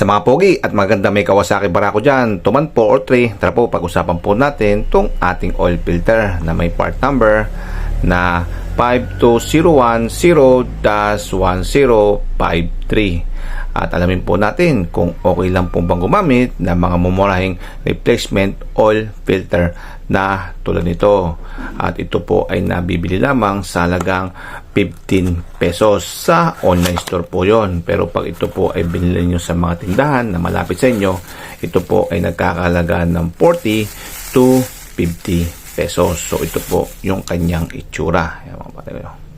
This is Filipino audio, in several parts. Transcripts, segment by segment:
Sa mga pogi at maganda may Kawasaki Barako dyan, tuman po or 3, tara po pag-usapan po natin tong ating oil filter na may part number na 52010-1053. At alamin po natin kung okay lang po bang gumamit ng mga mumurahing replacement oil filter na tulad nito. At ito po ay nabibili lamang sa halagang 15 pesos sa online store po yon. Pero pag ito po ay binili nyo sa mga tindahan na malapit sa inyo, ito po ay nagkakalaga ng 40 to 50 pesos. So ito po yung kanyang itsura. Ayan, mga ko.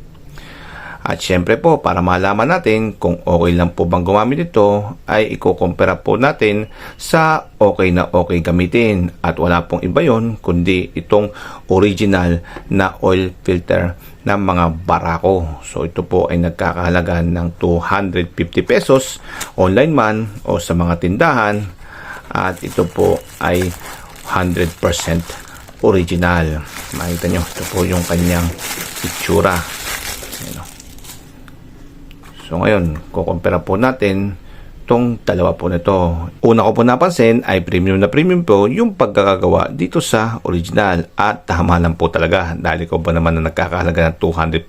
At syempre po, para malaman natin kung okay lang po bang gumamit ito, ay ikukumpara po natin sa okay na okay gamitin. At wala pong iba yon kundi itong original na oil filter ng mga barako. So ito po ay nagkakahalaga ng 250 pesos online man o sa mga tindahan. At ito po ay 100% original. Makita nyo, ito po yung kanyang itsura. Ayan o. So ngayon, kukumpara po natin tong dalawa po nito. Una ko po napansin ay premium na premium po yung pagkakagawa dito sa original at tama lang po talaga dahil ko ba naman na nagkakahalaga ng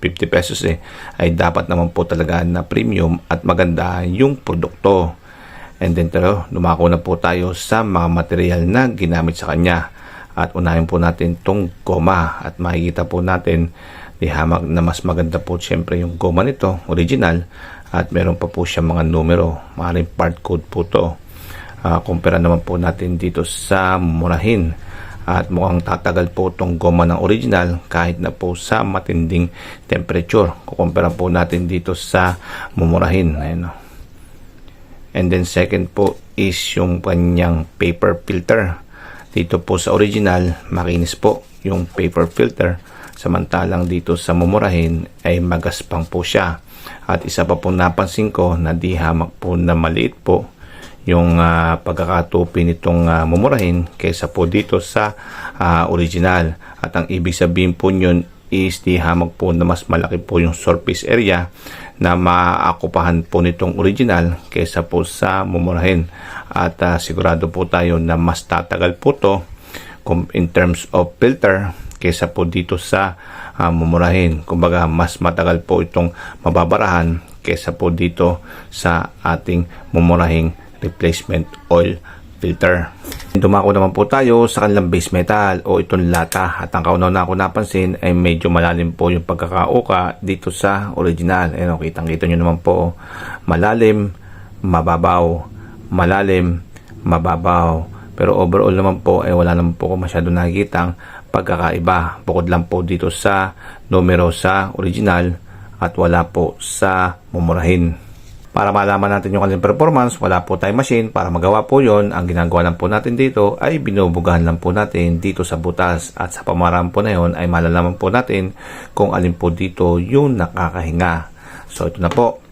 250 pesos eh ay dapat naman po talaga na premium at maganda yung produkto. And then taro, lumako na po tayo sa mga material na ginamit sa kanya. At unahin po natin tong goma at makikita po natin di hamag na mas maganda po syempre yung goma nito, original at meron pa po siya mga numero, maaaring part code po to. Uh, kumpara naman po natin dito sa murahin at mukhang tatagal po itong goma ng original kahit na po sa matinding temperature. Kukumpara po natin dito sa mumurahin. Ayan o. And then second po is yung kanyang paper filter. Dito po sa original, makinis po yung paper filter. Samantalang dito sa mumurahin ay magaspang po siya. At isa pa po napansin ko na di hamak po na maliit po yung uh, pagkakatupi nitong uh, mumurahin kaysa po dito sa uh, original. At ang ibig sabihin po nyon is di hamag po na mas malaki po yung surface area na maakupahan po nitong original kaysa po sa mumurahin. At uh, sigurado po tayo na mas tatagal po to in terms of filter kaysa po dito sa uh, mumurahin. Kumbaga, mas matagal po itong mababarahan kaysa po dito sa ating mumurahing replacement oil filter. Dumako naman po tayo sa kanilang base metal o itong lata at ang kaunaw na ako napansin ay medyo malalim po yung pagkakauka dito sa original. Ayan, kitang kita nyo naman po malalim, mababaw, malalim, mababaw. Pero overall naman po ay wala naman po masyado nakikitang pagkakaiba. Bukod lang po dito sa numero sa original at wala po sa mumurahin. Para malaman natin yung kanilang performance, wala po tayong machine. Para magawa po yon ang ginagawa lang po natin dito ay binubugahan lang po natin dito sa butas. At sa pamaraan po na yon ay malalaman po natin kung alin po dito yung nakakahinga. So ito na po.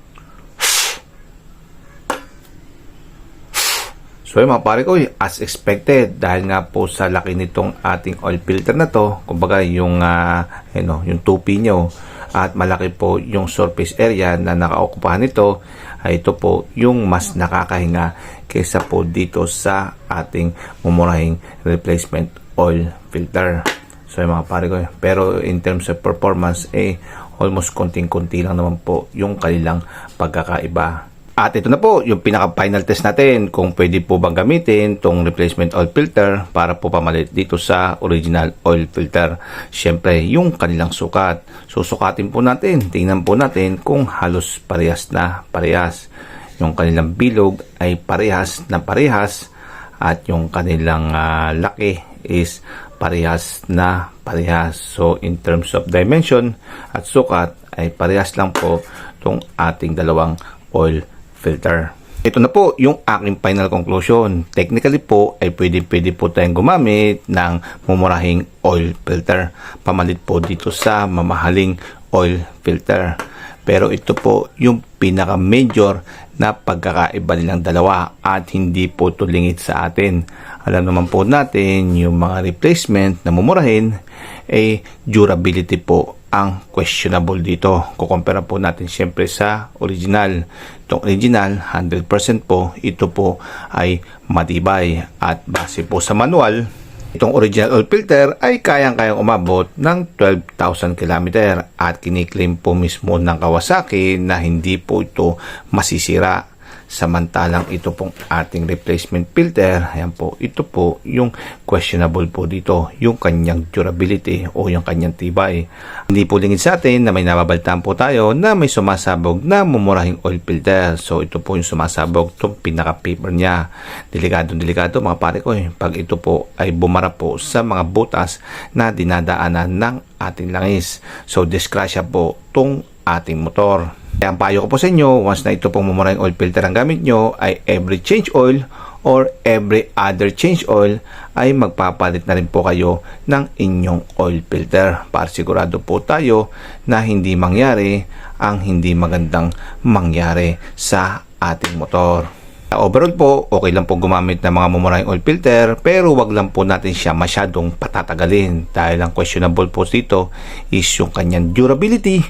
So yung mga pare ko, as expected, dahil nga po sa laki nitong ating oil filter na to, kumbaga yung, uh, you know, yung tupi nyo, at malaki po yung surface area na nakaokupahan nito, ay ito po yung mas nakakahinga kaysa po dito sa ating mumurahing replacement oil filter. So yung mga pare ko, pero in terms of performance, eh, almost konting-konti lang naman po yung kanilang pagkakaiba. At ito na po yung pinaka-final test natin kung pwede po bang gamitin tong replacement oil filter para po pamalit dito sa original oil filter. Siyempre, yung kanilang sukat. Susukatin po natin, tingnan po natin kung halos parehas na parehas. Yung kanilang bilog ay parehas na parehas at yung kanilang uh, laki is parehas na parehas. So, in terms of dimension at sukat ay parehas lang po itong ating dalawang oil filter. Ito na po yung aking final conclusion. Technically po ay pwede pwede po tayong gumamit ng mumurahing oil filter. Pamalit po dito sa mamahaling oil filter. Pero ito po yung pinaka major na pagkakaiba nilang dalawa at hindi po tulingit sa atin. Alam naman po natin yung mga replacement na mumurahin ay durability po ang questionable dito. Kukumpara po natin siyempre sa original. Itong original, 100% po, ito po ay matibay. At base po sa manual, itong original oil filter ay kayang-kayang umabot ng 12,000 km at kiniklaim po mismo ng Kawasaki na hindi po ito masisira. Samantalang ito pong ating replacement filter, ayan po, ito po yung questionable po dito, yung kanyang durability o yung kanyang tibay. Hindi po lingid sa atin na may nababaltaan po tayo na may sumasabog na mumurahing oil filter. So ito po yung sumasabog, itong pinaka-paper niya. Delikado, delikado mga pare ko eh. Pag ito po ay bumara po sa mga butas na dinadaanan ng ating langis. So disgrasya po itong ating motor. Kaya ang payo ko po sa inyo, once na ito pong mumurahing oil filter ang gamit nyo, ay every change oil or every other change oil ay magpapalit na rin po kayo ng inyong oil filter para sigurado po tayo na hindi mangyari ang hindi magandang mangyari sa ating motor. Overall po, okay lang po gumamit ng mga mumurahing oil filter pero wag lang po natin siya masyadong patatagalin dahil ang questionable po dito is yung kanyang durability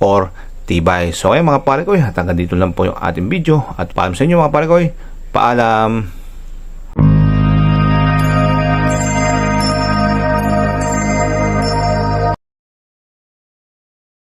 or tibay. So ayun mga pare ko, hanggang dito lang po yung ating video at paalam sa inyo mga pare ko. Paalam!